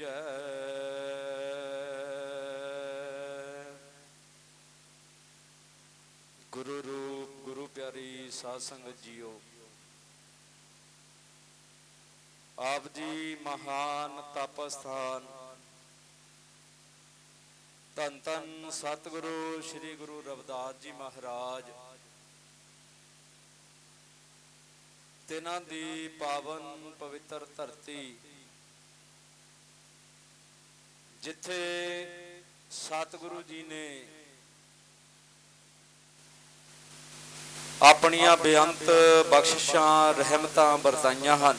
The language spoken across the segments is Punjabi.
ਪੂਜੈ ਗੁਰੂ ਰੂਪ, ਗੁਰੂ ਪਿਆਰੀ ਸਾਧ ਸੰਗਤ ਜੀਓ। ਆਪ ਜੀ ਮਹਾਨ ਤਪ ਸਥਾਨ ਧੰਨ ਸਤਿਗੁਰੂ ਸ੍ਰੀ ਗੁਰੂ ਰਵਿਦਾਸ ਜੀ ਮਹਾਰਾਜ। ਤਿਨਾਂ ਦੀ ਪਾਵਨ ਪਵਿੱਤਰ ਧਰਤੀ ਜਿੱਥੇ ਸਤਿਗੁਰੂ ਜੀ ਨੇ ਆਪਣੀਆਂ ਬੇਅੰਤ ਬਖਸ਼ਿਸ਼ਾਂ ਰਹਿਮਤਾਂ ਵਰਤਾਈਆਂ ਹਨ।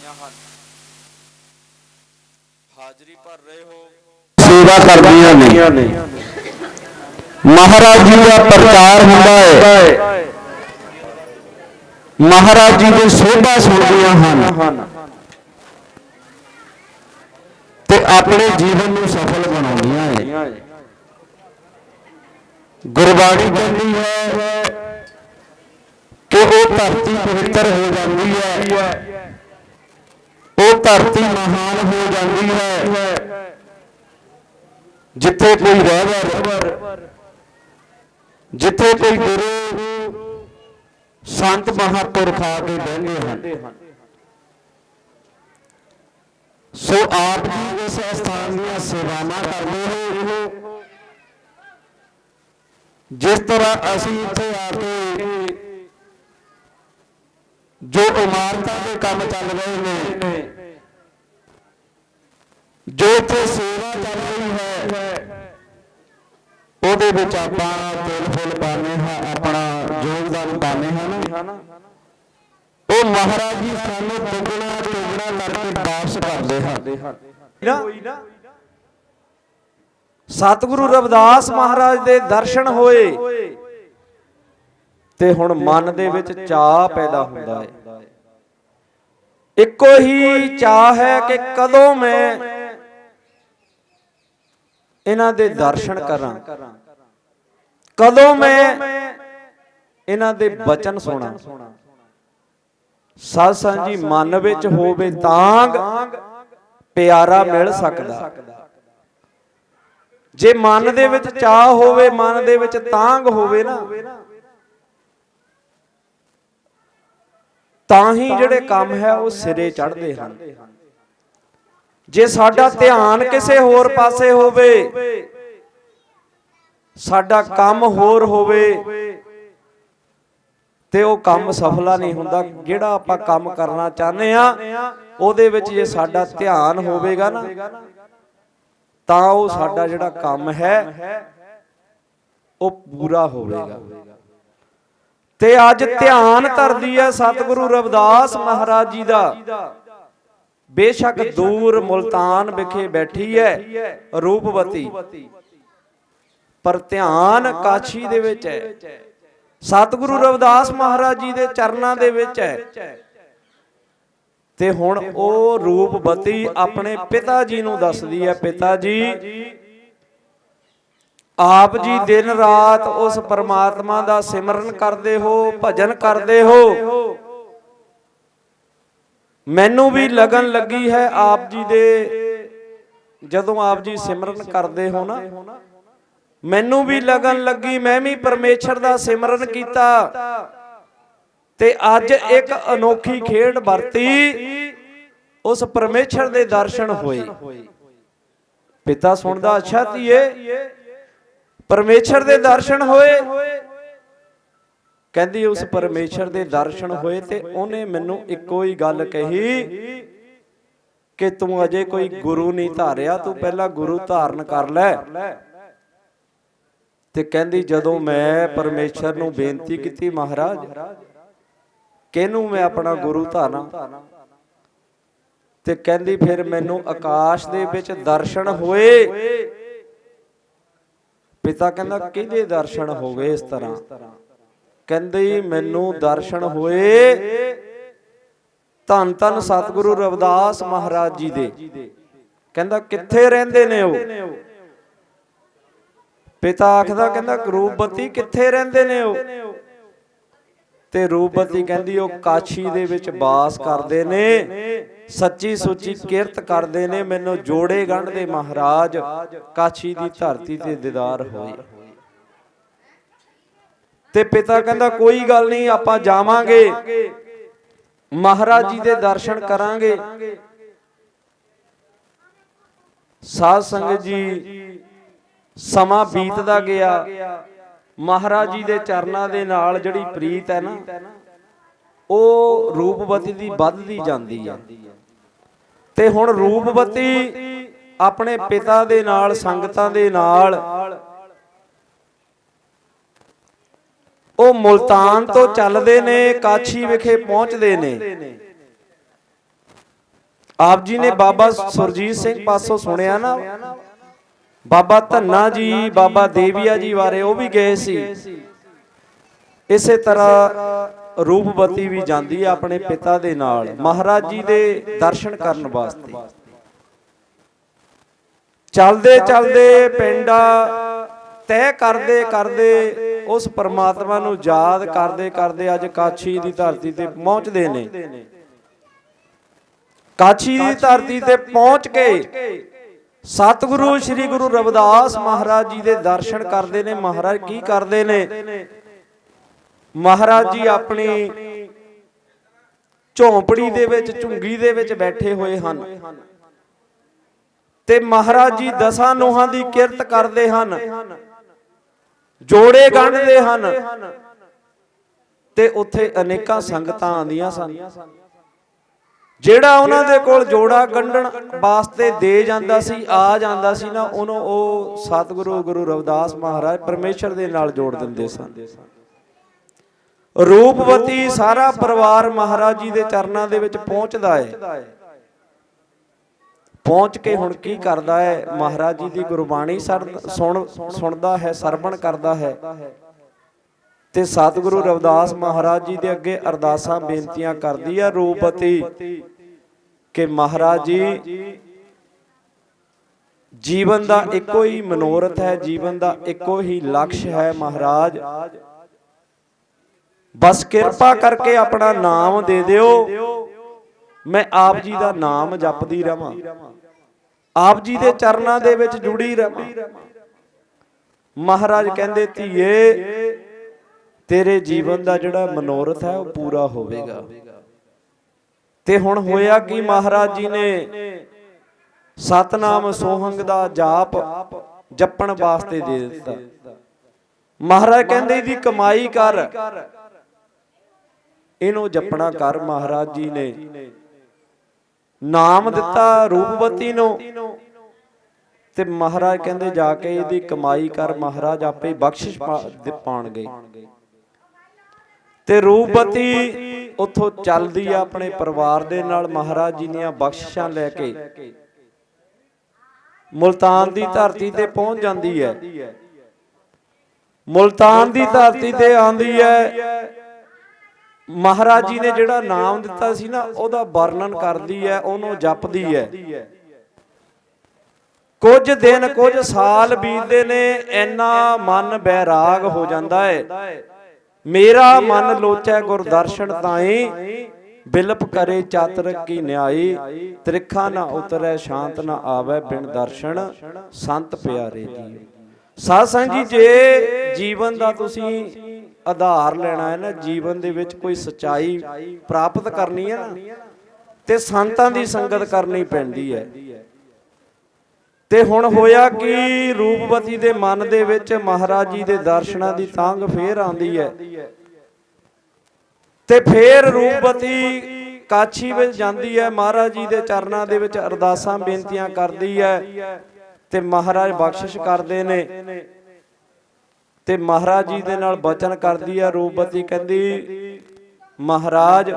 ਹਾਜ਼ਰੀ ਭਰ ਰਹੇ ਹੋ। ਸੇਵਾ ਕਰਦੀਆਂ ਨੇ। ਮਹਾਰਾਜ ਜੀ ਦਾ ਪ੍ਰਚਾਰ ਹੁੰਦਾ ਹੈ। ਮਹਾਰਾਜ ਜੀ ਦੇ ਸੋਭਾ ਸੁਣਦੀਆਂ ਹਨ। ਤੇ ਆਪਣੇ ਜੀਵਨ ਨੂੰ ਸਫਲ ਬਣਾਉਂਦੀਆਂ ਹੈ ਗੁਰਬਾਣੀ ਕਹਿੰਦੀ ਹੈ ਕਿ ਉਹ ਧਰਤੀ ਪਵਿੱਤਰ ਹੋ ਜਾਂਦੀ ਹੈ। ਉਹ ਧਰਤੀ ਮਹਾਨ ਹੋ ਜਾਂਦੀ ਹੈ। ਜਿੱਥੇ ਕੋਈ ਰਹਿਬਰ ਜਿੱਥੇ ਕੋਈ ਗੁਰੂ ਸੰਤ ਮਹਾਪੁਰਖ ਆ ਕੇ ਬਹਿੰਦੇ ਹਨ। ਸੋ ਆਪ ਜੀ ਇਸ ਸਥਾਨ ਦੀਆਂ ਸੇਵਾਵਾਂ ਕਰਦੇ ਹੋ ਜਿਸ ਤਰ੍ਹਾਂ ਅਸੀਂ ਇੱਥੇ ਆ ਕੇ ਜੋ ਇਮਾਰਤਾਂ ਦੇ ਕੰਮ ਚੱਲ ਰਹੇ ਨੇ, ਜੋ ਇੱਥੇ ਸੇਵਾ ਚੱਲ ਰਹੀ ਹੈ, ਉਹਦੇ ਵਿੱਚ ਆਪਾਂ ਤਿਲ ਫੁੱਲ ਪਾਣੇ ਹਾਂ, ਆਪਣਾ ਯੋਗਦਾਨ ਪਾਣੇ ਹਾਂ ਉਹ ਮਹਾਰਾਜ ਜੀ ਸਾਨੂੰ ਦੁੱਗਣਾ ਦੁੱਗਣਾ ਕਰਕੇ ਵਾਪਸ ਕਰਦੇ ਹਨ। ਨਾ। ਸਤਿਗੁਰੂ ਰਵਿਦਾਸ ਮਹਾਰਾਜ ਦੇ ਦਰਸ਼ਨ ਹੋਏ ਤੇ ਹੁਣ ਮਨ ਦੇ ਵਿੱਚ ਚਾਹ ਪੈਦਾ ਹੁੰਦਾ ਹੈ। ਇੱਕੋ ਹੀ ਚਾਹ ਹੈ ਕਿ ਕਦੋਂ ਮੈਂ ਇਹਨਾਂ ਦੇ ਦਰਸ਼ਨ ਕਰਾਂ। ਕਦੋਂ ਮੈਂ ਇਹਨਾਂ ਦੇ ਬਚਨ ਸੁਣਾ। ਸਾਧ ਸੰਗ ਜੀ ਮਨ ਵਿੱਚ ਹੋਵੇ ਤਾਂਗ ਪਿਆਰਾ ਮਿਲ ਸਕਦਾ। ਜੇ ਮਨ ਦੇ ਵਿੱਚ ਚਾਹ ਹੋਵੇ ਮਨ ਦੇ ਵਿੱਚ ਤਾਂਗ ਹੋਵੇ ਨਾ ਤਾਂ ਹੀ ਜਿਹੜੇ ਕੰਮ ਹੈ ਉਹ ਸਿਰੇ ਚੜ੍ਹਦੇ ਹਨ। ਜੇ ਸਾਡਾ ਧਿਆਨ ਕਿਸੇ ਹੋਰ ਪਾਸੇ ਹੋਵੇ ਸਾਡਾ ਕੰਮ ਹੋਰ ਹੋਵੇ ਤੇ ਉਹ ਕੰਮ ਸਫਲਾ ਨਹੀਂ ਹੁੰਦਾ। ਜਿਹੜਾ ਆਪਾਂ ਕੰਮ ਕਰਨਾ ਚਾਹੁੰਦੇ ਆ ਉਹਦੇ ਵਿੱਚ ਜੇ ਸਾਡਾ ਧਿਆਨ ਹੋਵੇਗਾ ਨਾ, ਤਾਂ ਉਹ ਸਾਡਾ ਜਿਹੜਾ ਕੰਮ ਹੈ, ਉਹ ਪੂਰਾ ਹੋਵੇਗਾ। ਤੇ ਅੱਜ ਧਿਆਨ ਧਰਦੀ ਹੈ ਸਤਿਗੁਰੂ ਰਵਿਦਾਸ ਮਹਾਰਾਜ ਜੀ ਦਾ। ਬੇਸ਼ੱਕ ਦੂਰ ਮੁਲਤਾਨ ਵਿਖੇ ਬੈਠੀ ਹੈ ਰੂਪਵਤੀ। ਪਰ ਧਿਆਨ ਕਾਛੀ ਦੇ ਵਿੱਚ ਹੈ। ਸਤਿਗੁਰੂ ਰਵਿਦਾਸ ਮਹਾਰਾਜ ਜੀ ਦੇ ਚਰਨਾਂ ਦੇ ਵਿੱਚ ਹੈ। ਤੇ ਹੁਣ ਉਹ ਰੂਪਵਤੀ ਆਪਣੇ ਪਿਤਾ ਜੀ ਨੂੰ ਦੱਸਦੀ ਹੈ। ਪਿਤਾ ਜੀ, ਆਪ ਜੀ ਦਿਨ ਰਾਤ ਉਸ ਪਰਮਾਤਮਾ ਦਾ ਸਿਮਰਨ ਕਰਦੇ ਹੋ, ਭਜਨ ਕਰਦੇ ਹੋ। ਮੈਨੂੰ ਵੀ ਲਗਨ ਲੱਗੀ ਹੈ ਆਪ ਜੀ ਦੇ। ਜਦੋਂ ਆਪ ਜੀ ਸਿਮਰਨ ਕਰਦੇ ਹੋ ਨਾ ਮੈਨੂੰ ਵੀ ਲਗਨ ਲੱਗੀ ਮੈਂ ਵੀ ਪਰਮੇਸ਼ਰ ਦਾ ਸਿਮਰਨ ਕੀਤਾ। ਤੇ ਅੱਜ ਇੱਕ ਅਨੋਖੀ ਖੇਡ ਵਰਤੀ। ਉਸ ਪਰਮੇਸ਼ਰ ਦੇ ਦਰਸ਼ਨ ਹੋਏ। ਪਿਤਾ ਸੁਣਦਾ ਅੱਛਾ ਧੀਏ ਪਰਮੇਸ਼ਰ ਦੇ ਦਰਸ਼ਨ ਹੋਏ। ਕਹਿੰਦੀ ਉਸ ਪਰਮੇਸ਼ਰ ਦੇ ਦਰਸ਼ਨ ਹੋਏ ਤੇ ਉਹਨੇ ਮੈਨੂੰ ਇੱਕੋ ਹੀ ਗੱਲ ਕਹੀ ਕਿ ਤੂੰ ਅਜੇ ਕੋਈ ਗੁਰੂ ਨਹੀਂ ਧਾਰਿਆ ਤੂੰ ਪਹਿਲਾਂ ਗੁਰੂ ਧਾਰਨ ਕਰ ਲੈ। ਤੇ ਕਹਿੰਦੀ ਜਦੋਂ ਮੈਂ ਪਰਮੇਸ਼ਰ ਨੂੰ ਬੇਨਤੀ ਕੀਤੀ, ਮਹਾਰਾਜ, ਕਿਹਨੂੰ ਮੈਂ ਆਪਣਾ ਗੁਰੂ ਧਾਰਾਂ? ਤੇ ਕਹਿੰਦੀ ਫਿਰ ਮੈਨੂੰ ਆਕਾਸ਼ ਦੇ ਵਿੱਚ ਦਰਸ਼ਨ ਹੋਏ। ਪਿਤਾ ਕਹਿੰਦਾ, ਕਿਹਦੇ ਦਰਸ਼ਨ ਹੋ ਗਏ ਇਸ ਤਰ੍ਹਾਂ? ਕਹਿੰਦੀ ਮੈਨੂੰ ਦਰਸ਼ਨ ਹੋਏ ਧੰਨ ਧੰਨ ਸਤਿਗੁਰੂ ਰਵਿਦਾਸ ਮਹਾਰਾਜ ਜੀ ਦੇ। ਕਹਿੰਦਾ, ਕਿੱਥੇ ਰਹਿੰਦੇ ਨੇ ਉਹ? ਪਿਤਾ ਆਖਦਾ ਕਹਿੰਦਾ ਰੂਪਬਤੀ ਕਿੱਥੇ ਰਹਿੰਦੇ ਨੇ ਉਹ? ਤੇ ਰੂਪਬਤੀ ਕਹਿੰਦੀ, ਉਹ ਕਾਸ਼ੀ ਦੇ ਵਿੱਚ ਬਾਸ ਕਰਦੇ ਨੇ। ਸੱਚੀ ਸੁੱਚੀ ਕਿਰਤ ਕਰਦੇ ਨੇ। ਮੈਨੂੰ ਜੋੜੇ ਗੰਢਦੇ ਮਹਾਰਾਜ ਕਾਸ਼ੀ ਦੀ ਧਰਤੀ ਤੇ ਦੀਦਾਰ ਹੋਏ। ਤੇ ਪਿਤਾ ਕਹਿੰਦਾ, ਕੋਈ ਗੱਲ ਨਹੀਂ, ਆਪਾਂ ਜਾਵਾਂਗੇ। ਮਹਾਰਾਜ ਜੀ ਦੇ ਦਰਸ਼ਨ ਕਰਾਂਗੇ। ਸਾਧ ਸੰਗਤ ਜੀ ਸਮਾਂ ਬੀਤਦਾ ਗਿਆ। ਮਹਾਰਾਜ ਜੀ ਦੇ ਚਰਨਾਂ ਦੇ ਨਾਲ ਜਿਹੜੀ ਪ੍ਰੀਤ ਹੈ ਨਾ ਉਹ ਰੂਪਵਤੀ ਦੀ ਵੱਧਦੀ ਜਾਂਦੀ ਹੈ। ਤੇ ਹੁਣ ਰੂਪਵਤੀ ਆਪਣੇ ਪਿਤਾ ਦੇ ਨਾਲ ਸੰਗਤਾਂ ਦੇ ਨਾਲ। ਉਹ ਮੁਲਤਾਨ ਤੋਂ ਚੱਲਦੇ ਨੇ ਕਾਛੀ ਵਿਖੇ ਪਹੁੰਚਦੇ ਨੇ। ਆਪ ਜੀ ਨੇ ਬਾਬਾ ਸੁਰਜੀਤ ਸਿੰਘ ਪਾਸੋਂ ਸੁਣਿਆ ਨਾ? ਬਾਬਾ ਧੰਨਾ ਜੀ, ਬਾਬਾ ਦੇਵੀਆ ਜੀ ਬਾਰੇ ਉਹ ਵੀ ਗਏ ਸੀ। ਇਸੇ ਤਰ੍ਹਾਂ ਰੂਪਵਤੀ ਵੀ ਜਾਂਦੀ ਹੈ ਆਪਣੇ ਪਿਤਾ ਦੇ ਨਾਲ, ਮਹਾਰਾਜ ਜੀ ਦੇ ਦਰਸ਼ਨ ਕਰਨ ਵਾਸਤੇ। ਚਲਦੇ ਚਲਦੇ ਪਿੰਡ ਤੈਅ ਕਰਦੇ ਕਰਦੇ ਉਸ ਪਰਮਾਤਮਾ ਨੂੰ ਯਾਦ ਕਰਦੇ ਕਰਦੇ ਅੱਜ ਕਾਛੀ ਦੀ ਧਰਤੀ ਤੇ ਪਹੁੰਚਦੇ ਨੇ। ਕਾਛੀ ਦੀ ਧਰਤੀ ਤੇ ਪਹੁੰਚ ਕੇ ਸਤਿਗੁਰੂ ਸ੍ਰੀ ਗੁਰੂ ਰਵਿਦਾਸ ਮਹਾਰਾਜ ਜੀ ਦੇ ਦਰਸ਼ਨ ਕਰਦੇ ਨੇ। ਮਹਾਰਾਜ ਕੀ ਕਰਦੇ ਨੇ? ਮਹਾਰਾਜ ਜੀ ਆਪਣੀ ਝੌਂਪੜੀ ਦੇ ਵਿੱਚ, ਝੁੰਗੀ ਦੇ ਵਿੱਚ ਬੈਠੇ ਹੋਏ ਹਨ। ਤੇ ਮਹਾਰਾਜ ਜੀ ਦਸਾਂ ਨੋਹਾਂ ਦੀ ਕਿਰਤ ਕਰਦੇ ਹਨ। ਜੋੜੇ ਗੰਢਦੇ ਹਨ। ਤੇ ਉੱਥੇ ਅਨੇਕਾਂ ਸੰਗਤਾਂ ਆਉਂਦੀਆਂ ਸਨ। ਜਿਹੜਾ ਉਹਨਾਂ ਦੇ ਕੋਲ ਜੋੜਾ ਗੰਢਣ ਵਾਸਤੇ ਦੇ ਜਾਂਦਾ ਸੀ, ਆ ਜਾਂਦਾ ਸੀ ਨਾ, ਉਹਨੂੰ ਉਹ ਸਤਿਗੁਰੂ ਗੁਰੂ ਰਵਿਦਾਸ ਮਹਾਰਾਜ ਪਰਮੇਸ਼ਰ ਦੇ ਨਾਲ ਜੋੜ ਦਿੰਦੇ ਸਨ। ਰੂਪਵਤੀ ਸਾਰਾ ਪਰਿਵਾਰ ਮਹਾਰਾਜ ਜੀ ਦੇ ਚਰਨਾਂ ਦੇ ਵਿੱਚ ਪਹੁੰਚਦਾ ਹੈ ਪਹੁੰਚ ਕੇ ਹੁਣ ਕੀ ਕਰਦਾ ਹੈ ਮਹਾਰਾਜ ਜੀ ਦੀ ਗੁਰਬਾਣੀ ਸਰ- ਸੁਣ, ਸੁਣਦਾ ਹੈ, ਸਰਵਣ ਕਰਦਾ ਹੈ। ਤੇ ਸਤਿਗੁਰੂ ਰਵਿਦਾਸ ਮਹਾਰਾਜ ਜੀ ਦੇ ਅੱਗੇ ਅਰਦਾਸਾਂ ਬੇਨਤੀਆਂ ਕਰਦੀ ਹੈ ਰੂਪਤੀ ਕਿ ਮਹਾਰਾਜ ਜੀ, ਜੀਵਨ ਦਾ ਇੱਕੋ ਹੀ ਮਨੋਰਥ ਹੈ, ਜੀਵਨ ਦਾ ਇੱਕੋ ਹੀ ਲਕਸ਼ ਹੈ ਮਹਾਰਾਜ। ਬਸ ਕਿਰਪਾ ਕਰਕੇ ਆਪਣਾ ਨਾਮ ਦੇ ਦਿਓ। ਮੈਂ ਆਪ ਜੀ ਦਾ ਨਾਮ ਜਪਦੀ ਰਵਾਂ। ਆਪ ਜੀ ਦੇ ਚਰਨਾਂ ਦੇ ਵਿੱਚ ਜੁੜੀ ਰਵਾਂ। ਮਹਾਰਾਜ ਕਹਿੰਦੇ, ਧੀਏ ਤੇਰੇ ਜੀਵਨ ਦਾ ਜਿਹੜਾ ਮਨੋਰਥ ਹੈ ਉਹ ਪੂਰਾ ਹੋਵੇਗਾ। ਤੇ ਹੁਣ ਹੋਇਆ ਕਿ ਮਹਾਰਾਜ ਜੀ ਨੇ? ਸਤਨਾਮ ਸੋਹੰਗ ਦਾ ਜਾਪ ਜਪਣ ਵਾਸਤੇ ਦੇ ਦਿੱਤਾ। ਮਹਾਰਾਜ ਕਹਿੰਦੇ ਇਹਦੀ ਕਮਾਈ ਕਰ। ਇਹਨੂੰ ਜਪਣਾ ਕਰ ਮਹਾਰਾਜ ਜੀ ਨੇ। ਨਾਮ ਦਿੱਤਾ ਰੂਪਵਤੀ ਨੂੰ। ਤੇ ਮਹਾਰਾਜ ਕਹਿੰਦੇ ਜਾ ਕੇ ਇਹਦੀ ਕਮਾਈ ਕਰ ਮਹਾਰਾਜ ਆਪੇ ਬਖਸ਼ਿਸ਼ ਪਾ- ਪਾਣਗੇ ਤੇ ਰੂਪਵਤੀ ਉੱਥੋਂ ਚੱਲਦੀ ਆ ਆਪਣੇ ਪਰਿਵਾਰ ਦੇ ਨਾਲ। ਮਹਾਰਾਜ ਜੀ ਦੀਆਂ ਬਖਸ਼ਿਸ਼ਾਂ ਲੈ ਕੇ ਮੁਲਤਾਨ ਦੀ ਧਰਤੀ ਤੇ ਪਹੁੰਚ ਜਾਂਦੀ ਹੈ। ਮੁਲਤਾਨ ਦੀ ਧਰਤੀ ਤੇ ਆਂਦੀ ਹੈ। ਮਹਾਰਾਜ ਜੀ ਨੇ ਜਿਹੜਾ ਨਾਮ ਦਿੱਤਾ ਸੀ ਨਾ ਉਹਦਾ ਵਰਣਨ ਕਰਦੀ ਹੈ ਉਹਨੂੰ ਜਪਦੀ ਹੈ। ਕੁਝ ਦਿਨ ਕੁਝ ਸਾਲ ਬੀਤਦੇ ਨੇ ਇੰਨਾ ਮਨ ਬੈਰਾਗ ਹੋ ਜਾਂਦਾ ਹੈ। ਮੇਰਾ ਮਨ ਲੋਚੈ ਗੁਰਦਰਸ਼ਨ ਤਾਈ, ਬਿਲਪ ਕਰੇ ਚਾਤਰ ਕੀ ਨਿਆਈ, ਤ੍ਰਿਖਾ ਨਾ ਉਤਰੈ, ਸ਼ਾਂਤ ਨਾ ਆਵੇ ਬਿਨ ਦਰਸ਼ਨ, ਸੰਤ ਪਿਆਰੇ ਜੀ। ਸਾਧ ਸੰਗ ਜੀ, ਜੇ ਜੀਵਨ ਦਾ ਤੁਸੀਂ ਆਧਾਰ ਲੈਣਾ ਹੈ ਨਾ, ਜੀਵਨ ਦੇ ਵਿੱਚ ਕੋਈ ਸਚਾਈ ਪ੍ਰਾਪਤ ਕਰਨੀ ਹੈ ਨਾ, ਤੇ ਸੰਤਾਂ ਦੀ ਸੰਗਤ ਕਰਨੀ ਪੈਂਦੀ ਹੈ। ਤੇ ਹੁਣ ਹੋਇਆ ਕਿ? ਰੂਪਵਤੀ ਦੇ ਮਨ ਦੇ ਵਿੱਚ ਮਹਾਰਾਜ ਜੀ ਦੇ ਦਰਸ਼ਨਾਂ ਦੀ ਤਾਂਗ ਫੇਰ ਆਉਂਦੀ ਹੈ। ਤੇ ਫੇਰ ਰੂਪਵਤੀ ਕਾਛੀ ਵਿੱਚ ਜਾਂਦੀ ਹੈ। ਮਹਾਰਾਜ ਜੀ ਦੇ ਚਰਨਾਂ ਦੇ ਵਿੱਚ ਅਰਦਾਸਾਂ ਬੇਨਤੀਆਂ ਕਰਦੀ ਹੈ। ਤੇ ਮਹਾਰਾਜ ਬਖਸ਼ਿਸ਼ ਕਰਦੇ ਨੇ। ਤੇ ਮਹਾਰਾਜ ਜੀ ਦੇ ਨਾਲ ਬਚਨ ਕਰਦੀ ਹੈ। ਰੂਪਵਤੀ ਕਹਿੰਦੀ, ਮਹਾਰਾਜ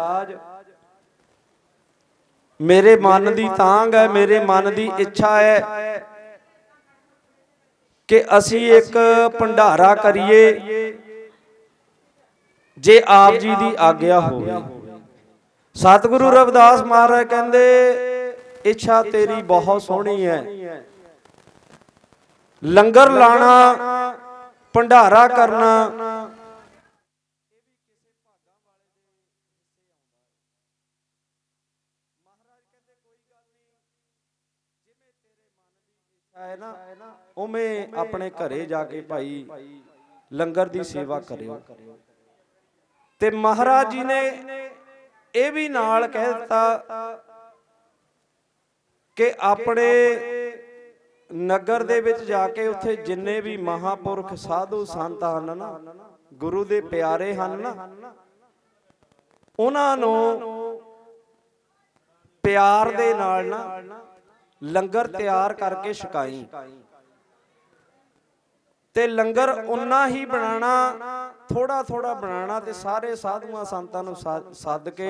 ਮੇਰੇ ਮਨ ਦੀ ਤਾਂਗ ਹੈ, ਮੇਰੇ ਮਨ ਦੀ ਇੱਛਾ ਹੈ ਕਿ ਅਸੀਂ ਇੱਕ ਭੰਡਾਰਾ ਕਰੀਏ ਜੇ ਆਪ ਜੀ ਦੀ ਆਗਿਆ ਹੋਵੇ। ਸਤਿਗੁਰੂ ਰਵਿਦਾਸ ਮਹਾਰਾਜ ਕਹਿੰਦੇ, ਇੱਛਾ ਤੇਰੀ ਬਹੁਤ ਸੋਹਣੀ ਹੈ। ਲੰਗਰ ਲਾਣਾ, ਭੰਡਾਰਾ ਕਰਨਾ ਹੈ ਨਾ, ਉਵੇਂ ਆਪਣੇ ਘਰੇ ਜਾ ਕੇ ਭਾਈ ਲੰਗਰ ਦੀ ਸੇਵਾ ਕਰਿਓ। ਤੇ ਮਹਾਰਾਜ ਜੀ ਨੇ ਇਹ ਵੀ ਨਾਲ ਕਹਿ ਦਿੱਤਾ ਕਿ ਆਪਣੇ ਨਗਰ ਦੇ ਵਿੱਚ ਜਾ ਕੇ ਉੱਥੇ ਜਿੰਨੇ ਵੀ ਮਹਾਪੁਰਖ ਸਾਧੂ ਸੰਤ ਹਨ ਨਾ, ਗੁਰੂ ਦੇ ਪਿਆਰੇ ਹਨ ਨਾ, ਉਹਨਾਂ ਨੂੰ ਪਿਆਰ ਦੇ ਨਾਲ ਨਾ ਲੰਗਰ ਤਿਆਰ ਕਰਕੇ ਛਕਾਈ। ਤੇ ਲੰਗਰ ਉਨਾ ਹੀ ਬਣਾਣਾ ਥੋੜਾ ਥੋੜਾ ਬਣਾਣਾ ਤੇ ਸਾਰੇ ਸਾਧੂਆਂ ਸੰਤਾਂ ਨੂੰ ਸੱਦ ਕੇ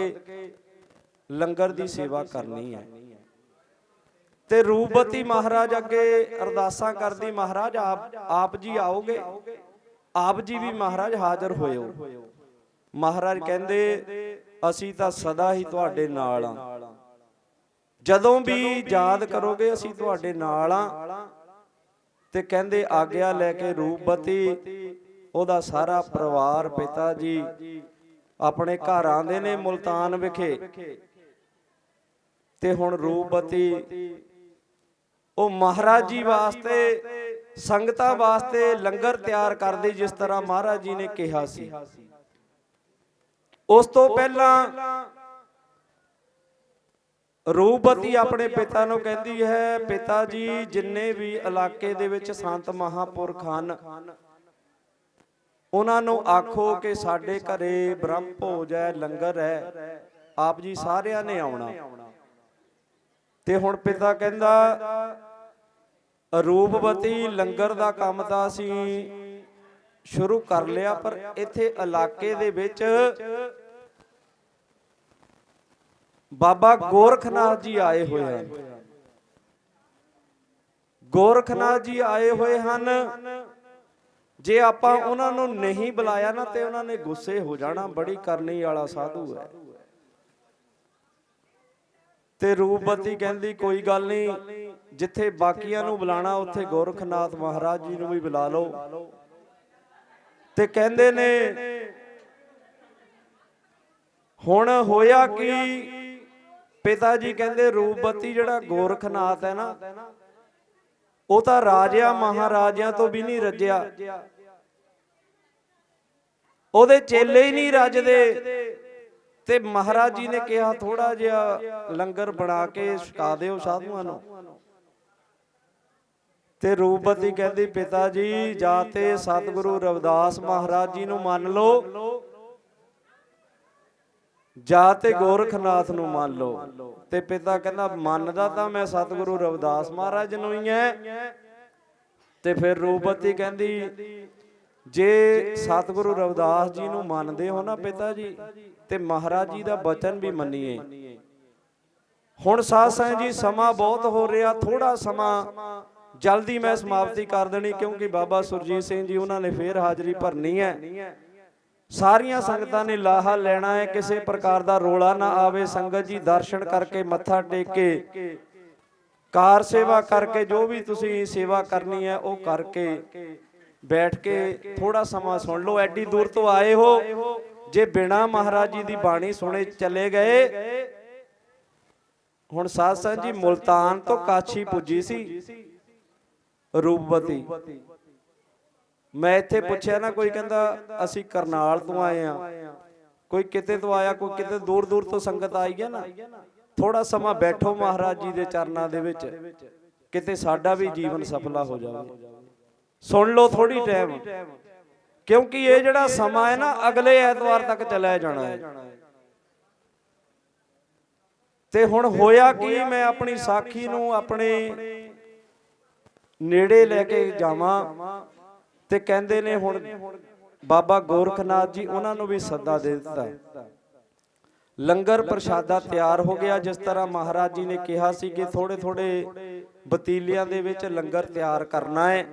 ਲੰਗਰ ਦੀ ਸੇਵਾ ਕਰਨੀ ਹੈ। ਤੇ ਰੂਪਵਤੀ ਮਹਾਰਾਜ ਅੱਗੇ ਅਰਦਾਸਾਂ ਕਰਦੀ ਮਹਾਰਾਜ ਆਪ ਆਪ ਜੀ ਆਓਗੇ? ਆਪ ਜੀ ਵੀ ਮਹਾਰਾਜ ਹਾਜ਼ਰ ਹੋਇਓ ਮਹਾਰਾਜ ਕਹਿੰਦੇ ਅਸੀਂ ਤਾਂ ਸਦਾ ਹੀ ਤੁਹਾਡੇ ਨਾਲ ਆ ਜਦੋਂ ਵੀ ਯਾਦ ਕਰੋਗੇ ਅਸੀਂ ਤੁਹਾਡੇ ਨਾਲ ਆ। ਤੇ ਕਹਿੰਦੇ ਆਗਿਆ ਲੈ ਕੇ ਰੂਪਵਤੀ ਉਹਦਾ ਸਾਰਾ ਪਰਿਵਾਰ ਪਿਤਾ ਜੀ। ਆਪਣੇ ਘਰ ਆਂਦੇ ਨੇ ਮੁਲਤਾਨ ਵਿਖੇ। ਤੇ ਹੁਣ ਰੂਪਵਤੀ ਉਹ ਮਹਾਰਾਜ ਜੀ ਵਾਸਤੇ ਸੰਗਤਾਂ ਵਾਸਤੇ ਲੰਗਰ ਤਿਆਰ ਕਰਦੇ ਜਿਸ ਤਰ੍ਹਾਂ ਮਹਾਰਾਜ ਜੀ ਨੇ ਕਿਹਾ ਸੀ। ਉਸ ਤੋਂ ਪਹਿਲਾਂ ਰੂਪਵਤੀ ਆਪਣੇ ਪਿਤਾ ਨੂੰ ਕਹਿੰਦੀ ਹੈ, ਪਿਤਾ ਜੀ, ਜਿੰਨੇ ਵੀ ਇਲਾਕੇ ਦੇ ਵਿੱਚ ਸੰਤ ਮਹਾਪੁਰਖ ਹਨ, ਉਹਨਾਂ ਨੂੰ ਆਖੋ ਕਿ ਸਾਡੇ ਘਰੇ ਬ੍ਰਹਮ ਭੋਜ ਹੈ, ਲੰਗਰ ਹੈ, ਆਪ ਜੀ ਸਾਰਿਆਂ ਨੇ ਆਉਣਾ। ਤੇ ਹੁਣ ਪਿਤਾ ਕਹਿੰਦਾ, ਰੂਪਵਤੀ ਲੰਗਰ ਦਾ ਕੰਮ ਤਾਂ ਅਸੀਂ ਸ਼ੁਰੂ ਕਰ ਲਿਆ, ਪਰ ਇੱਥੇ ਇਲਾਕੇ ਦੇ ਵਿੱਚ ਬਾਬਾ ਗੋਰਖਨਾਥ ਜੀ ਆਏ ਹੋਏ ਹਨ। ਗੋਰਖਨਾਥ ਜੀ ਆਏ ਹੋਏ ਹਨ। ਜੇ ਆਪਾਂ ਉਹਨਾਂ ਨੂੰ ਨਹੀਂ ਬੁਲਾਇਆ ਨਾ ਤੇ ਉਹਨਾਂ ਨੇ ਗੁੱਸੇ ਹੋ ਜਾਣਾ। ਬੜੀ ਕਰਨੀ ਵਾਲਾ ਸਾਧੂ ਹੈ। ਤੇ ਰੂਪਵਤੀ ਕਹਿੰਦੀ, ਕੋਈ ਗੱਲ ਨਹੀਂ, ਜਿੱਥੇ ਬਾਕੀਆਂ ਨੂੰ ਬੁਲਾਣਾ, ਉੱਥੇ ਗੋਰਖਨਾਥ ਮਹਾਰਾਜ ਜੀ ਨੂੰ ਵੀ ਬੁਲਾ ਲਓ। ਤੇ ਕਹਿੰਦੇ ਨੇ, ਹੁਣ ਹੋਇਆ ਕੀ? ਪਿਤਾ ਜੀ ਕਹਿੰਦੇ ਰੂਪਬਤੀ ਜਿਹੜਾ ਗੋਰਖਨਾਥ ਹੈ ਨਾ, ਉਹ ਤਾਂ ਰਾਜਿਆਂ ਮਹਾਰਾਜਿਆਂ ਤੋਂ ਵੀ ਨਹੀਂ ਰੱਜਿਆ। ਉਹਦੇ ਚੇਲੇ ਹੀ ਨਹੀਂ ਰੱਜਦੇ। ਤੇ ਮਹਾਰਾਜ ਜੀ ਨੇ ਕਿਹਾ ਥੋੜਾ ਜਿਹਾ ਲੰਗਰ ਬਣਾ ਕੇ ਛਕਾ ਦਿਓ ਸਾਧੂਆਂ ਨੂੰ। ਤੇ ਰੂਪਵਤੀ ਕਹਿੰਦੀ, ਪਿਤਾ ਜੀ, ਜਾ ਤੇ ਸਤਿਗੁਰੂ ਰਵਿਦਾਸ ਮਹਾਰਾਜ ਜੀ ਨੂੰ ਮੰਨ ਲਓ। ਜਾ ਤੇ ਗੋਰਖਨਾਥ ਨੂੰ ਮੰਨ ਲਓ। ਤੇ ਪਿਤਾ ਕਹਿੰਦਾ, ਮੰਨਦਾ ਤਾਂ ਮੈਂ ਸਤਿਗੁਰੂ ਰਵਿਦਾਸ ਮਹਾਰਾਜ ਨੂੰ ਹੀ ਐ। ਤੇ ਫਿਰ ਰੂਪਵਤੀ ਕਹਿੰਦੀ, ਜੇ ਸਤਿਗੁਰੂ ਰਵਿਦਾਸ ਜੀ ਨੂੰ ਮੰਨਦੇ ਹੋ ਨਾ ਪਿਤਾ ਜੀ, ਤੇ ਮਹਾਰਾਜ ਜੀ ਦਾ ਬਚਨ ਵੀ ਮੰਨੀਏ। ਹੁਣ ਸਾਧ ਸੰਗਤ ਜੀ, ਸਮਾਂ ਬਹੁਤ ਹੋ ਰਿਹਾ ਥੋੜਾ ਸਮਾਂ ਜਲਦੀ ਮੈਂ ਸਮਾਪਤੀ ਕਰ ਦੇਣੀ, ਕਿਉਂਕਿ ਬਾਬਾ ਸੁਰਜੀਤ ਸਿੰਘ ਜੀ ਉਹਨਾਂ ਨੇ ਫੇਰ ਹਾਜ਼ਰੀ ਭਰਨੀ ਹੈ ਸਾਰੀਆਂ ਸੰਗਤਾਂ ਨੇ ਲਾਹਾ ਲੈਣਾ ਹੈ ਕਿਸੇ ਪ੍ਰਕਾਰ ਦਾ ਰੋਲਾ ਨਾ ਆਵੇ ਸੰਗਤ ਜੀ ਦਰਸ਼ਨ ਕਰਕੇ ਮੱਥਾ ਟੇਕ। ਕੇ ਕਾਰ ਸੇਵਾ ਕਰਕੇ ਜੋ ਵੀ ਤੁਸੀਂ ਸੇਵਾ ਕਰਨੀ ਹੈ ਉਹ ਕਰਕੇ ਬੈਠ ਕੇ ਥੋੜਾ ਸਮਾਂ ਸੁਣ ਲਓ ਐਡੀ ਦੂਰ ਤੋਂ ਆਏ ਹੋ ਜੇ ਬਿਨਾ ਮਹਾਰਾਜ ਜੀ ਦੀ ਬਾਣੀ ਸੁਣੇ ਚਲੇ ਗਏ। ਹੁਣ ਸਾਧ ਸੰਗਤ ਜੀ ਮੁਲਤਾਨ ਤੋਂ ਕਾਛੀ ਪੁੱਜੀ ਸੀ। ਰੂਪਵਤੀ। ਮੈਂ ਇੱਥੇ ਪੁੱਛਿਆ ਨਾ ਕੋਈ ਕਹਿੰਦਾ ਅਸੀਂ ਕਰਨਾਲ ਤੋਂ ਆਏ ਆ ਕੋਈ ਕਿਤੇ ਤੋਂ ਆਇਆ ਕੋਈ ਕਿਤੇ ਦੂਰ ਦੂਰ ਤੋਂ ਸੰਗਤ ਆਈ ਹੈ ਨਾ? ਥੋੜਾ ਸਮਾਂ ਬੈਠੋ ਮਹਾਰਾਜ ਜੀ ਦੇ ਚਰਨਾਂ ਦੇ ਵਿੱਚ। ਕਿਤੇ ਸਾਡਾ ਵੀ ਜੀਵਨ ਸਫਲਾ ਹੋ ਜਾਵੇ। ਸੁਣ ਲਓ ਥੋੜੀ ਟਾਈਮ। ਕਿਉਂਕਿ ਇਹ ਜਿਹੜਾ ਸਮਾਂ ਹੈ ਨਾ ਅਗਲੇ ਐਤਵਾਰ ਤੱਕ ਚਲਾਇਆ ਜਾਣਾ ਹੈ। ਤੇ ਹੁਣ ਹੋਇਆ ਕੀ? ਮੈਂ ਆਪਣੀ ਸਾਖੀ ਨੂੰ ਆਪਣੇ ਨੇੜੇ ਲੈ ਕੇ ਜਾਵਾਂ। ਤੇ ਕਹਿੰਦੇ ਨੇ ਹੁਣ ਬਾਬਾ ਗੋਰਖਨਾਥ ਜੀ ਉਹਨਾਂ ਨੂੰ ਵੀ ਸੱਦਾ ਦੇ ਦਿੱਤਾ। ਲੰਗਰ ਪ੍ਰਸ਼ਾਦਾ ਤਿਆਰ ਹੋ ਗਿਆ, ਜਿਸ ਤਰ੍ਹਾਂ ਮਹਾਰਾਜ ਜੀ ਨੇ ਕਿਹਾ ਸੀ ਕਿ ਥੋੜੇ ਥੋੜੇ ਬਤੀਲਿਆਂ ਦੇ ਵਿੱਚ ਲੰਗਰ ਤਿਆਰ ਕਰਨਾ ਹੈ।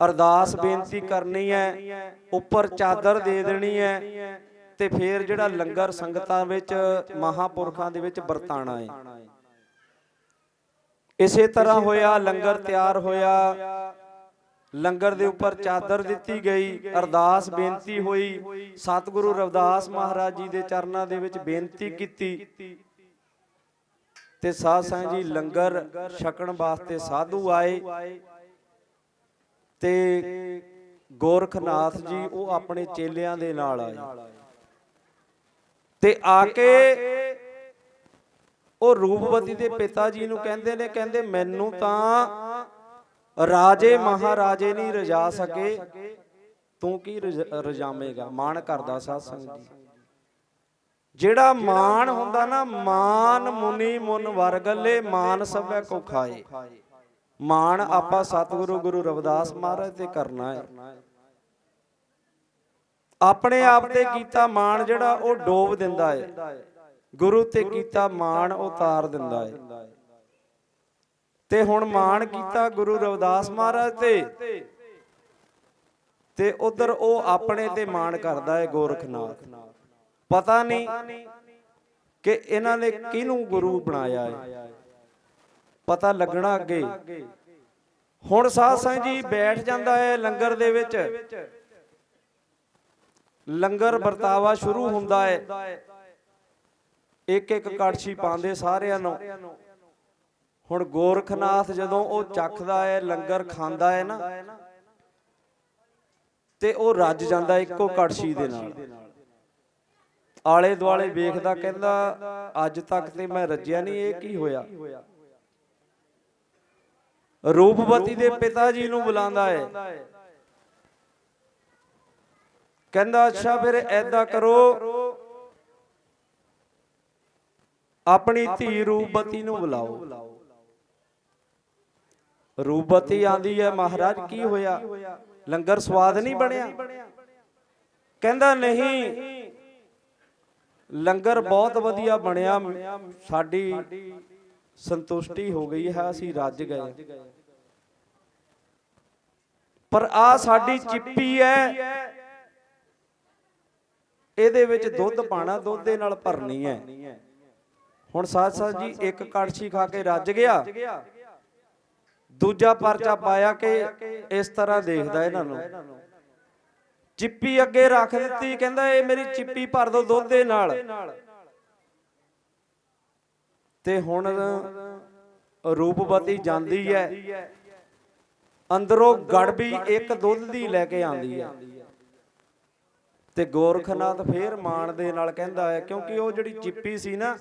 ਅਰਦਾਸ ਬੇਨਤੀ ਕਰਨੀ ਹੈ, ਉੱਪਰ ਚਾਦਰ ਦੇ ਦੇਣੀ ਹੈ ਤੇ ਫਿਰ ਜਿਹੜਾ ਲੰਗਰ ਸੰਗਤਾਂ ਵਿੱਚ ਮਹਾਪੁਰਖਾਂ ਦੇ ਵਿੱਚ ਵਰਤਾਣਾ ਹੈ। ਇਸੇ ਤਰ੍ਹਾਂ ਹੋਇਆ, ਲੰਗਰ ਤਿਆਰ ਹੋਇਆ। ਲੰਗਰ ਦੇ ਉੱਪਰ ਚਾਦਰ ਦਿੱਤੀ ਗਈ, ਅਰਦਾਸ ਬੇਨਤੀ ਹੋਈ। ਸਤਿਗੁਰੂ ਰਵਿਦਾਸ ਮਹਾਰਾਜ ਜੀ ਦੇ ਚਰਨਾਂ ਦੇ ਵਿੱਚ ਬੇਨਤੀ ਕੀਤੀ। ਤੇ ਸਾਧ ਸੰਗਤ ਜੀ, ਲੰਗਰ ਛਕਣ ਵਾਸਤੇ ਸਾਧੂ ਆਏ। ਤੇ ਗੋਰਖਨਾਥ ਜੀ, ਉਹ ਆਪਣੇ ਚੇਲਿਆਂ ਦੇ ਨਾਲ ਆਏ। ਤੇ ਆ ਕੇ ਉਹ ਰੂਪਵਤੀ ਦੇ ਪਿਤਾ ਜੀ ਨੂੰ ਕਹਿੰਦੇ ਨੇ, ਕਹਿੰਦੇ, ਮੈਨੂੰ ਤਾਂ ਰਾਜੇ ਮਹਾਰਾਜੇ ਨਹੀਂ ਰਜਾ ਸਕੇ, ਤੂੰ ਕੀ ਰਜਾਵੇਂਗਾ? ਮਾਣ ਕਰਦਾ ਸਾਧ ਸੰਗਤ ਜੀ। ਜਿਹੜਾ ਮਾਣ ਹੁੰਦਾ ਨਾ, ਮਾਨ ਮੁਨੀ ਮੁਨ ਵਰਗਲੇ ਮਾਨ ਸਭੈ ਕੋ ਖਾਏ। ਮਾਣ ਆਪਾਂ ਸਤਿਗੁਰੂ ਗੁਰੂ ਰਵਿਦਾਸ ਮਹਾਰਾਜ ਤੇ ਕਰਨਾ ਹੈ ਆਪਣੇ ਆਪ ਤੇ ਕੀਤਾ ਮਾਣ ਜਿਹੜਾ ਉਹ ਡੋਬ ਦਿੰਦਾ ਹੈ ਗੁਰੂ ਤੇ ਕੀਤਾ ਮਾਣ ਉਤਾਰ ਦਿੰਦਾ ਹੈ ਤੇ ਹੁਣ ਮਾਣ ਕੀਤਾ ਗੁਰੂ ਰਵਿਦਾਸ ਮਹਾਰਾਜ ਤੇ। ਤੇ ਉਧਰ ਉਹ ਆਪਣੇ ਤੇ ਮਾਣ ਕਰਦਾ ਹੈ ਗੋਰਖਨਾਥ। ਪਤਾ ਨਹੀਂ ਕਿ ਇਹਨਾਂ ਨੇ ਕਿਹਨੂੰ ਗੁਰੂ ਬਣਾਇਆ ਹੈ ਪਤਾ ਲੱਗਣਾ ਅੱਗੇ। ਹੁਣ ਸਾਧ ਸੰਗਤ ਜੀ ਬੈਠ ਜਾਂਦਾ ਹੈ ਲੰਗਰ ਦੇ ਵਿੱਚ। ਲੰਗਰ ਵਰਤਾਵਾ ਸ਼ੁਰੂ ਹੁੰਦਾ ਹੈ ਇੱਕ ਇੱਕ ਕੜਛੀ ਪਾਉਂਦੇ ਸਾਰਿਆਂ ਨੂੰ। ਹੁਣ ਗੋਰਖਨਾਥ ਜਦੋਂ ਉਹ ਚੱਖਦਾ ਹੈ ਲੰਗਰ ਖਾਂਦਾ ਹੈ ਨਾ, ਤੇ ਉਹ ਰੱਜ ਜਾਂਦਾ ਇੱਕੋ ਕੜਛੀ ਦੇ ਨਾਲ। ਆਲੇ ਦੁਆਲੇ ਵੇਖਦਾ ਕਹਿੰਦਾ, ਅੱਜ ਤੱਕ ਤੇ ਮੈਂ ਰੱਜਿਆ ਨਹੀਂ, ਇਹ ਕੀ ਹੋਇਆ? ਰੂਪਵਤੀ ਦੇ ਪਿਤਾ ਜੀ ਨੂੰ ਬੁਲਾਉਂਦਾ ਹੈ ਕਹਿੰਦਾ, ਅੱਛਾ ਫਿਰ ਐਦਾਂ ਕਰੋ, ਆਪਣੀ ਧੀ ਰੂਪਵਤੀ ਨੂੰ ਬੁਲਾਓ। ਰੂਬਤੀ ਆਂਦੀ ਹੈ, ਮਹਾਰਾਜ ਕੀ ਹੋਇਆ? ਲੰਗਰ ਸਵਾਦ ਨਹੀਂ ਬਣਿਆ। ਕਹਿੰਦਾ ਨਹੀਂ, ਲੰਗਰ ਬਹੁਤ ਵਧੀਆ ਬਣਿਆ। ਸਾਡੀ ਸੰਤੁਸ਼ਟੀ ਹੋ ਗਈ ਹੈ, ਅਸੀਂ ਰੱਜ ਗਏ। ਪਰ ਆ ਸਾਡੀ ਚਿੱਪੀ ਹੈ। ਇਹਦੇ ਵਿੱਚ ਦੁੱਧ ਪਾਣਾ, ਦੁੱਧ ਦੇ ਨਾਲ ਭਰਨੀ ਹੈ। ਹੁਣ ਸਾਧ ਸਾਧ ਜੀ ਇੱਕ ਕੜਛੀ ਖਾ ਕੇ ਰੱਜ ਗਿਆ। ਦੂਜਾ ਪਰਚਾ ਪਾਇਆ ਕਿ ਇਸ ਤਰ੍ਹਾਂ ਦੇਖਦਾ ਇਹਨਾਂ ਨੂੰ। ਚਿੱਪੀ ਅੱਗੇ ਰੱਖ ਦਿੱਤੀ, ਕਹਿੰਦਾ, ਇਹ ਮੇਰੀ ਚਿੱਪੀ ਭਰ ਦੋ ਦੁੱਧ ਦੇ ਨਾਲ। ਤੇ ਹੁਣ ਰੂਪਵਤੀ ਜਾਂਦੀ ਹੈ। ਅੰਦਰੋਂ ਗੜਬੀ ਇੱਕ ਦੁੱਧ ਦੀ ਲੈ ਕੇ ਆਂਦੀ ਹੈ। ਤੇ ਗੋਰਖਨਾਥ ਫੇਰ ਮਾਣ ਦੇ ਨਾਲ ਕਹਿੰਦਾ ਹੈ, ਕਿਉਂਕਿ ਉਹ ਜਿਹੜੀ ਚਿੱਪੀ ਸੀ ਨਾ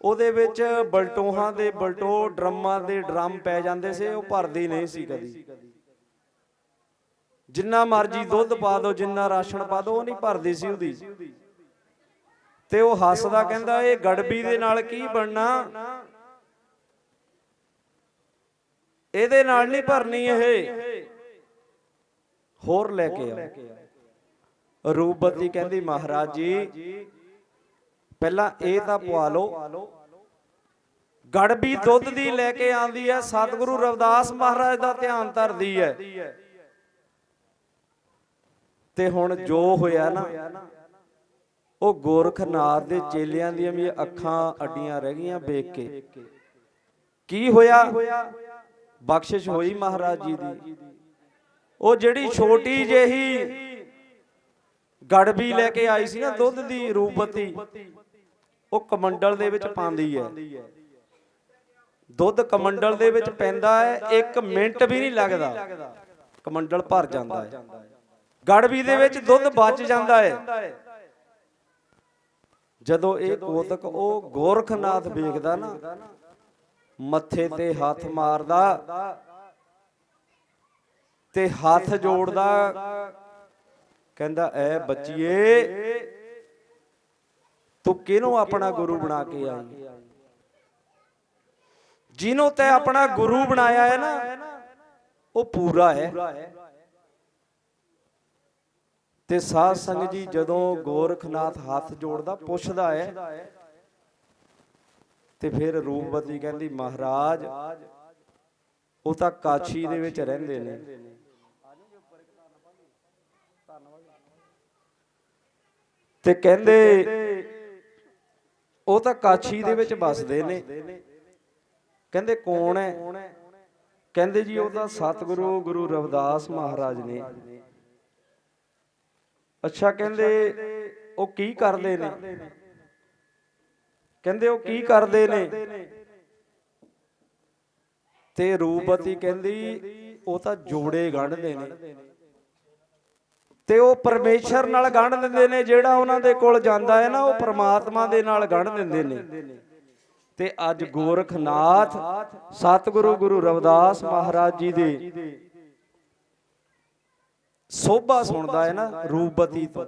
ਉਹਦੇ ਵਿੱਚ ਬਲਟੋਹਾਂ ਦੇ, ਬਲਟੋ ਡਰਮਾਂ ਦੇ ਡਰਮ ਪੈ ਜਾਂਦੇ ਸੀ, ਉਹ ਭਰਦੀ ਨਹੀਂ ਸੀ ਕਦੀ। ਜਿੰਨਾ ਮਰਜ਼ੀ ਦੁੱਧ ਪਾ ਦਿਓ, ਜਿੰਨਾ ਰਾਸ਼ਨ ਪਾ ਦਿਓ, ਉਹ ਨਹੀਂ ਭਰਦੀ ਸੀ ਉਹਦੀ। ਤੇ ਉਹ ਹੱਸਦਾ ਕਹਿੰਦਾ, ਇਹ ਗੜਬੀ ਦੇ ਨਾਲ ਕੀ ਬਣਨਾ? ਇਹਦੇ ਨਾਲ ਨਹੀਂ ਭਰਨੀ ਇਹ। ਹੋਰ ਲੈ ਕੇ ਆਓ। ਰੂਪਵਤੀ ਕਹਿੰਦੀ, ਮਹਾਰਾਜ ਜੀ ਪਹਿਲਾਂ ਇਹ ਤਾਂ ਪਵਾ ਲਓ। ਗੜਬੀ ਦੁੱਧ ਦੀ ਲੈ ਕੇ ਆਂਦੀ ਹੈ ਸਤਿਗੁਰੂ ਰਵਿਦਾਸ ਮਹਾਰਾਜ ਦਾ ਧਿਆਨ ਧਰਦੀ ਹੈ। ਤੇ ਹੁਣ ਜੋ ਹੋਇਆ ਨਾ ਉਹ ਗੋਰਖਨਾਥ ਦੇ ਚੇਲਿਆਂ ਦੀਆਂ ਵੀ ਅੱਖਾਂ ਅੱਡੀਆਂ ਰਹਿ ਗਈਆਂ ਵੇਖ ਕੇ। ਕੀ। ਹੋਇਆ? ਬਖਸ਼ਿਸ਼ ਹੋਈ ਮਹਾਰਾਜ ਜੀ ਦੀ। ਉਹ ਜਿਹੜੀ ਛੋਟੀ ਜਿਹੀ ਗੜਬੀ ਲੈ ਕੇ ਆਈ ਸੀ ਨਾ ਦੁੱਧ ਦੀ ਰੂਪਵਤੀ ਉਹ ਕਮੰਡਲ ਦੇ ਵਿੱਚ ਪਾਉਂਦੀ ਹੈ। ਦੁੱਧ ਕਮੰਡਲ ਦੇ ਵਿੱਚ ਪੈਂਦਾ ਹੈ 1 ਮਿੰਟ ਵੀ ਨਹੀਂ ਲੱਗਦਾ। ਕਮੰਡਲ ਭਰ ਜਾਂਦਾ ਹੈ। ਗੜਬੀ ਦੇ ਵਿੱਚ ਦੁੱਧ ਬਚ ਜਾਂਦਾ ਹੈ। ਜਦੋਂ ਇਹ ਕੋਤਕ ਉਹ ਗੋਰਖਨਾਥ ਵੇਖਦਾ ਨਾ ਮੱਥੇ ਤੇ ਹੱਥ ਮਾਰਦਾ ਤੇ ਹੱਥ ਜੋੜਦਾ ਕਹਿੰਦਾ ਐ ਬੱਚੀਏ ਤੂੰ ਕਿਹਨੂੰ ਆਪਣਾ ਗੁਰੂ ਬਣਾ ਕੇ ਆਈ? ਜਿਹਨੂੰ ਤੈ ਆਪਣਾ ਗੁਰੂ ਬਣਾਇਆ ਹੈ ਨਾ, ਉਹ ਪੂਰਾ ਹੈ। ਤੇ ਸਾਧ ਸੰਗਤ ਜੀ ਜਦੋਂ ਗੋਰਖਨਾਥ ਹੱਥ ਜੋੜਦਾ, ਪੁੱਛਦਾ ਹੈ, ਤੇ ਫਿਰ ਰੂਪਵਤੀ ਕਹਿੰਦੀ, ਮਹਾਰਾਜ, ਉਹ ਤਾਂ ਕਾਛੀ ਦੇ ਵਿੱਚ ਰਹਿੰਦੇ ਨੇ। ਤੇ ਕਹਿੰਦੇ ਉਹ ਤਾਂ ਕਾਛੀ ਦੇ ਵਿੱਚ ਵੱਸਦੇ ਨੇ। ਕਹਿੰਦੇ ਕੌਣ ਹੈ? ਕਹਿੰਦੇ ਜੀ ਉਹ ਤਾਂ ਸਤਿਗੁਰੂ ਗੁਰੂ ਰਵਿਦਾਸ ਮਹਾਰਾਜ ਨੇ। ਅੱਛਾ ਕਹਿੰਦੇ ਉਹ ਕੀ ਕਰਦੇ ਨੇ? ਕਹਿੰਦੇ ਉਹ ਕੀ ਕਰਦੇ ਨੇ? ਤੇ ਰੂਪਵਤੀ ਕਹਿੰਦੀ ਉਹ ਤਾਂ ਜੋੜੇ ਗੰਢਦੇ ਨੇ। ਤੇ ਉਹ ਪਰਮੇਸ਼ਰ ਨਾਲ ਗੰਢ ਦਿੰਦੇ ਨੇ, ਜਿਹੜਾ ਉਹਨਾਂ ਦੇ ਕੋਲ ਜਾਂਦਾ ਹੈ ਨਾ, ਉਹ ਪ੍ਰਮਾਤਮਾ ਦੇ ਨਾਲ ਗੰਢ ਦਿੰਦੇ ਨੇ। ਤੇ ਅੱਜ ਗੋਰਖਨਾਥ ਸਤਿਗੁਰੂ ਗੁਰੂ ਰਵਿਦਾਸ ਮਹਾਰਾਜ ਜੀ ਦੇ ਸੋਭਾ ਸੁਣਦਾ ਹੈ ਨਾ ਰੂਪਵਤੀ ਤੋਂ।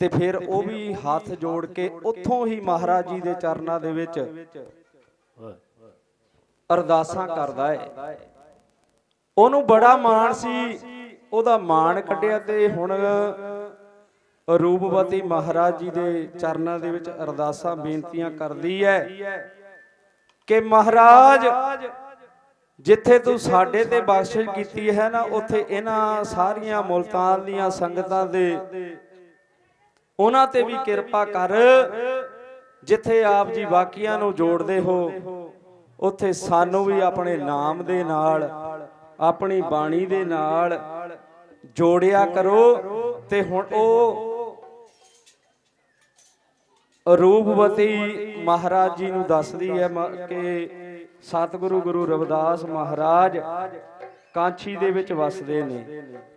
ਤੇ ਫਿਰ ਉਹ ਵੀ ਹੱਥ ਜੋੜ ਕੇ ਉੱਥੋਂ ਹੀ ਮਹਾਰਾਜ ਜੀ ਦੇ ਚਰਨਾਂ ਦੇ ਵਿੱਚ ਅਰਦਾਸਾਂ ਕਰਦਾ ਹੈ। ਉਹਨੂੰ ਬੜਾ ਮਾਣ ਸੀ ਉਹਦਾ ਮਾਣ ਕੱਢਿਆ ਤੇ ਹੁਣ ਰੂਪਵਤੀ ਮਹਾਰਾਜ ਜੀ ਦੇ ਚਰਨਾਂ ਦੇ ਵਿੱਚ ਅਰਦਾਸਾਂ, ਬੇਨਤੀਆਂ ਕਰਦੀ ਹੈ ਕਿ ਮਹਾਰਾਜ, ਜਿੱਥੇ ਤੂੰ ਸਾਡੇ ਤੇ ਬਖਸ਼ਿਸ਼ ਕੀਤੀ ਹੈ ਨਾ, ਉੱਥੇ ਇਹਨਾਂ ਸਾਰੀਆਂ ਮੁਲਤਾਨ ਦੀਆਂ ਸੰਗਤਾਂ ਦੇ ਉਹਨਾਂ ਤੇ ਵੀ ਕਿਰਪਾ ਕਰ, ਜਿੱਥੇ ਆਪ ਜੀ ਬਾਕੀਆਂ ਨੂੰ ਜੋੜਦੇ ਹੋ, ਉੱਥੇ ਸਾਨੂੰ ਵੀ ਆਪਣੇ ਨਾਮ ਦੇ ਨਾਲ, ਆਪਣੀ ਬਾਣੀ ਦੇ ਨਾਲ ਜੋੜਿਆ ਕਰੋ ਤੇ ਹੁਣ ਉਹ ਰੂਪਵਤੀ ਮਹਾਰਾਜ ਜੀ ਨੂੰ ਦੱਸਦੀ ਹੈ ਕਿ ਸਤਿਗੁਰੂ ਗੁਰੂ ਰਵਿਦਾਸ ਮਹਾਰਾਜ ਕਾਂਛੀ ਦੇ ਵਿੱਚ ਵਸਦੇ ਨੇ।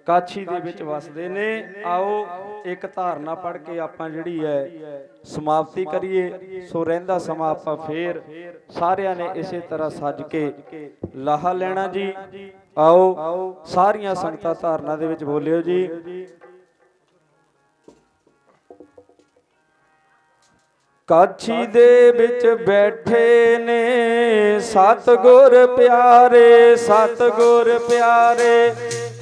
ਕਾਛੀ ਦੇ ਵਿੱਚ ਵਸਦੇ ਨੇ। ਆਓ ਇੱਕ ਧਾਰਨਾ ਪੜ੍ਹ ਕੇ ਆਪਾਂ ਜਿਹੜੀ ਹੈ ਸਮਾਪਤੀ ਕਰੀਏ। ਸੋ ਰਹਿੰਦਾ ਸਮਾਂ ਆਪਾਂ ਫੇਰ। ਸਾਰਿਆਂ ਨੇ ਇਸੇ ਤਰ੍ਹਾਂ ਸੱਜ ਕੇ ਲਾਹਾ ਲੈਣਾ ਜੀ। ਆਓ, ਸਾਰੀਆਂ ਸੰਗਤਾਂ ਧਾਰਨਾ ਦੇ ਵਿੱਚ ਬੋਲਿਓ ਜੀ। ਕਾਛੀ ਦੇ ਵਿੱਚ ਬੈਠੇ ਨੇ, ਸਤਗੁਰ ਪਿਆਰੇ ਸਤਗੁਰ ਪਿਆਰੇ।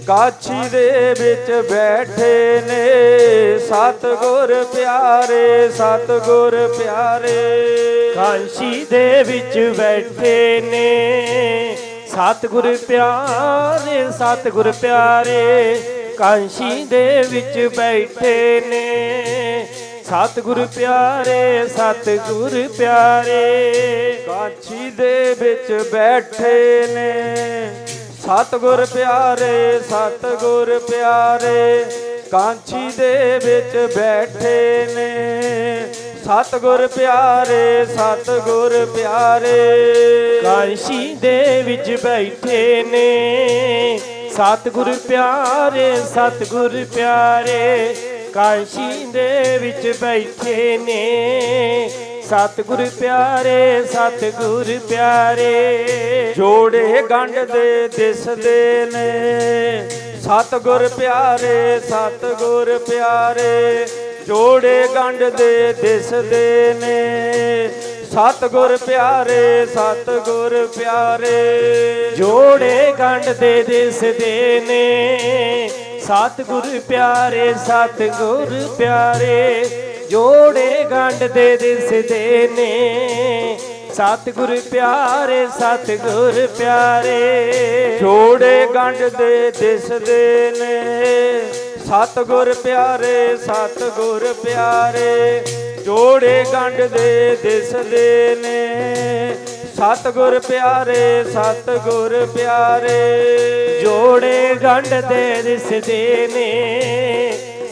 ਕਾਛੀ ਦੇ ਵਿੱਚ ਬੈਠੇ ਨੇ, ਸਤਗੁਰ ਪਿਆਰੇ ਸਤਗੁਰ ਪਿਆਰੇ। ਕਾਂਸ਼ੀ ਦੇ ਵਿੱਚ ਬੈਠੇ ਨੇ ਸਤਿਗੁਰ ਪਿਆਰੇ ਸਤਿਗੁਰ ਪਿਆਰੇ, ਕਾਂਸ਼ੀ ਦੇ ਵਿੱਚ ਬੈਠੇ ਨੇ। ਸਤਿਗੁਰ ਪਿਆਰੇ ਸਤਿਗੁਰ ਪਿਆਰੇ, ਕਾਂਸ਼ੀ ਦੇ ਵਿੱਚ ਬੈਠੇ ਨੇ। ਸਤਿਗੁਰ ਪਿਆਰੇ ਸਤਿਗੁਰ ਪਿਆਰੇ, ਕਾਂਸ਼ੀ ਦੇ ਵਿੱਚ ਬੈਠੇ ਨੇ। ਸਤਗੁਰ ਪਿਆਰੇ ਸਤਗੁਰ ਪਿਆਰੇ। ਕਾਸ਼ੀ ਦੇ ਵਿੱਚ ਬੈਠੇ ਨੇ। ਸਤਿਗੁਰ ਪਿਆਰੇ ਸਤਿਗੁਰ ਪਿਆਰੇ। ਕਾਸ਼ੀ ਦੇ ਵਿੱਚ ਬੈਠੇ ਨੇ। ਸਤਿਗੁਰ ਪਿਆਰੇ ਸਤਿਗੁਰ ਪਿਆਰੇ। ਜੋੜੇ ਗੰਢ ਦੇ ਦਿਸਦੇ ਨੇ। ਸਤਗੁਰ ਪਿਆਰੇ ਸਤਗੁਰ ਪਿਆਰੇ। ਜੋੜੇ ਗੰਢ ਦੇ ਦਿਸਦੇ ਨੇ। ਸਤਗੁਰ ਪਿਆਰੇ ਸਤਗੁਰ ਪਿਆਰੇ, ਜੋੜੇ ਗੰਢ ਦੇ ਦਿਸਦੇ ਨੇ। ਸਤਿਗੁਰ ਪਿਆਰੇ ਸਤਿਗੁਰ ਪਿਆਰੇ, ਜੋੜੇ ਗੰਢ ਦੇ ਦਿਸਦੇ ਨੇ। ਸਤਿਗੁਰ ਪਿਆਰੇ ਸਤਿਗੁਰ ਪਿਆਰੇ, ਜੋੜੇ ਗੰਢ ਦੇ ਦਿਸਦੇ ਨੇ। ਸਤਗੁਰ ਪਿਆਰੇ ਸਤਗੁਰ ਪਿਆਰੇ, ਜੋੜੇ ਗੰਢ ਦੇ ਦਿਸਦੇ ਨੇ। ਸਤਗੁਰ ਪਿਆਰੇ ਸਤਗੁਰ ਪਿਆਰੇ, ਜੋੜੇ ਗੰਢ ਦੇ ਦਿਸਦੇ ਨੇ।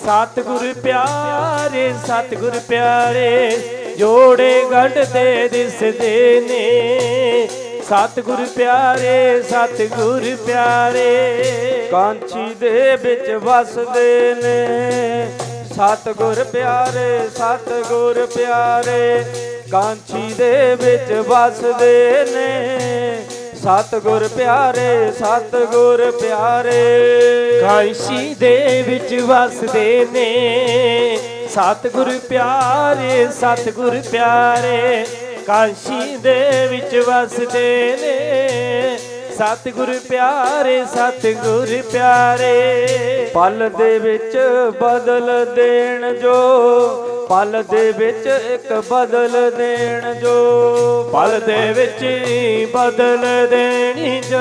ਸਤਿਗੁਰ ਪਿਆਰੇ ਸਤਿਗੁਰ ਪਿਆਰੇ, ਜੋੜੇ ਗੰਢ ਦੇ ਦਿਸਦੇ ਨੇ। ਸਤਿਗੁਰ ਪਿਆਰੇ ਸਤਿਗੁਰ ਪਿਆਰੇ। ਕਾਂਚੀ ਦੇ ਵਿੱਚ ਵਸਦੇ ਨੇ। ਸਤਗੁਰ ਪਿਆਰੇ ਸਤਗੁਰ ਪਿਆਰੇ, ਕਾਂਚੀ ਦੇ ਵਿੱਚ ਵਸਦੇ ਨੇ। ਸਤਗੁਰ ਪਿਆਰੇ ਸਤਗੁਰ ਪਿਆਰੇ। ਕਾਂਸ਼ੀ ਦੇ ਵਿੱਚ ਵਸਦੇ ਨੇ। ਸਤਿਗੁਰ ਪਿਆਰੇ ਸਤਿਗੁਰ ਪਿਆਰੇ ਕਾਂਸ਼ੀ ਦੇ ਵਿੱਚ ਵਸਦੇ ਨੇ। ਸਤਿਗੁਰ ਪਿਆਰੇ ਸਤਿਗੁਰ ਪਿਆਰੇ, ਪਲ ਦੇ ਵਿੱਚ ਬਦਲ ਦੇਣ ਜੋ, ਪਲ ਦੇ ਵਿੱਚ ਇੱਕ ਬਦਲ ਦੇਣ ਜੋ, ਪਲ ਦੇ ਵਿੱਚ ਬਦਲ ਦੇਣੀ ਜੋ।